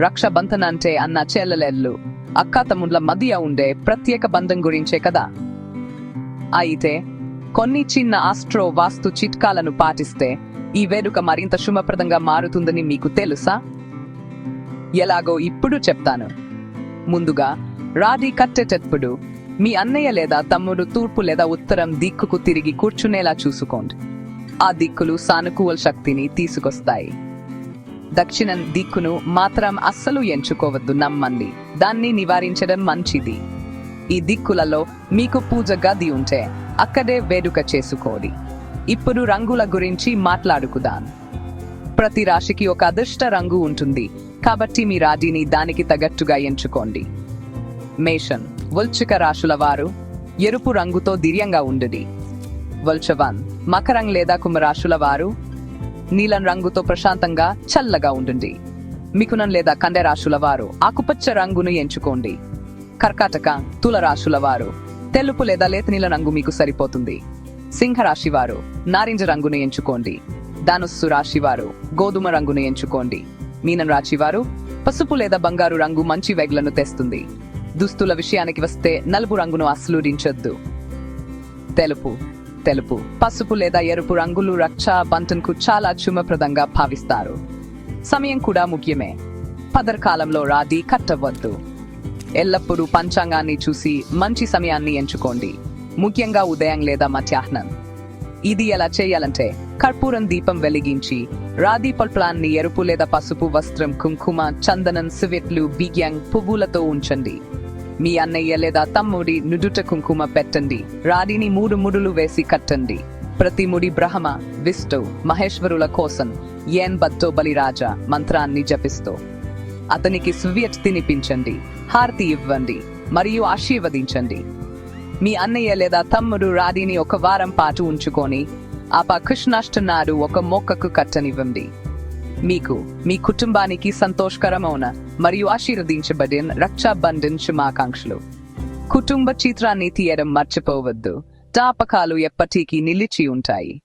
రక్షబంధన అంటే అన్న చెల్లెళ్ళు అక్క తమ్ముళ్ళ మధ్య ఉండే ప్రత్యేక బంధం గురించే కదా? అయితే కొన్ని చిన్న ఆస్ట్రో వాస్తు చిట్కాలను పాటిస్తే ఈ వేడుక మరింత శుభప్రదంగా మారుతుందని మీకు తెలుసా? ఎలాగో ఇప్పుడు చెప్తాను. ముందుగా రాడి కట్టేటప్పుడు మీ అన్నయ్య లేదా తమ్ముడు తూర్పు లేదా ఉత్తరం దిక్కుకు తిరిగి కూర్చునేలా చూసుకోండి. ఆ దిక్కులు సానుకూల శక్తిని తీసుకొస్తాయి. దక్షిణం దిక్కును మాత్రం అస్సలు ఎంచుకోవద్దు నమ్మండి. దాన్ని నివారించడం మంచిది. ఈ దిక్కులలో మీకు పూజ గది ఉంటే అక్కడే వేడుక చేసుకోండి. ఇప్పుడు రంగుల గురించి మాట్లాడుకుదాం. ప్రతి రాశికి ఒక అదృష్ట రంగు ఉంటుంది. కాబట్టి మీ రాజీని దానికి తగ్గట్టుగా ఎంచుకోండి. మేషన్ వల్చిక రాశుల వారు ఎరుపు రంగుతో ధీర్యంగా ఉండడి. వల్చవాన్ మకరం లేదా కుంభరాశుల వారు నీలం రంగుతో ప్రశాంతంగా చల్లగా ఉండండి మిథునం లేదా కండెరాశుల వారు ఆకుపచ్చ రంగును ఎంచుకోండి. కర్కాటక తులరాశుల వారు తెలుపు లేదా లేత నీల రంగు మీకు సరిపోతుంది. సింహరాశి వారు నారింజ రంగును ఎంచుకోండి. ధనుస్సు రాశి వారు గోధుమ రంగును ఎంచుకోండి. మీనం రాశి వారు పసుపు లేదా బంగారు రంగు మంచి వెగ్లను తెస్తుంది. దుస్తుల విషయానికి వస్తే నలుపు రంగును అస్సలుడించొద్దు తెలుపు తెలుపు పసుపు లేదా ఎరుపు రంగులు రక్షా బంటన్కు చాలా చుమప్రదంగా భావిస్తారు. సమయం కూడా ముఖ్యమే. పదర్ కాలంలో రాది కట్టవద్దు. ఎల్లప్పుడూ పంచాంగాన్ని చూసి మంచి సమయాన్ని ఎంచుకోండి. ముఖ్యంగా ఉదయం లేదా మధ్యాహ్నం. ఇది ఎలా చేయాలంటే కర్పూరం దీపం వెలిగించి రాది పల్ప్లాన్ని ఎరుపు లేదా పసుపు వస్త్రం కుంకుమ చందనం సివెట్లు బిగ్యాంగ్ పువ్వులతో ఉంచండి. మీ అన్నయ్య లేదా తమ్ముడి నుదుట కుంకుమ పెట్టండి. రాడిని మూడు ముడులు వేసి కట్టండి. ప్రతి ముడి బ్రహ్మ విష్ణు మహేశ్వరుల కోసం ఏన్ బత్తో బలిరాజా మంత్రాన్ని జపిస్తూ అతనికి సువ్యట్ తినిపించండి హారతి ఇవ్వండి మరియు ఆశీర్వదించండి. మీ అన్నయ్య లేదా తమ్ముడు రాడిని ఒక వారం పాటు ఉంచుకొని ఆపా కృష్ణాష్టనాడు ఒక మొక్కకు కట్టనివ్వండి. మీకు మీ కుటుంబానికి సంతోషకరమైన మరియు ఆశీర్వదించబడిన రక్షాబంధన్ శుభాకాంక్షలు కుటుంబ చిత్రాన్ని తీయడం మర్చిపోవద్దు. జ్ఞాపకాలు ఎప్పటికీ నిలిచి ఉంటాయి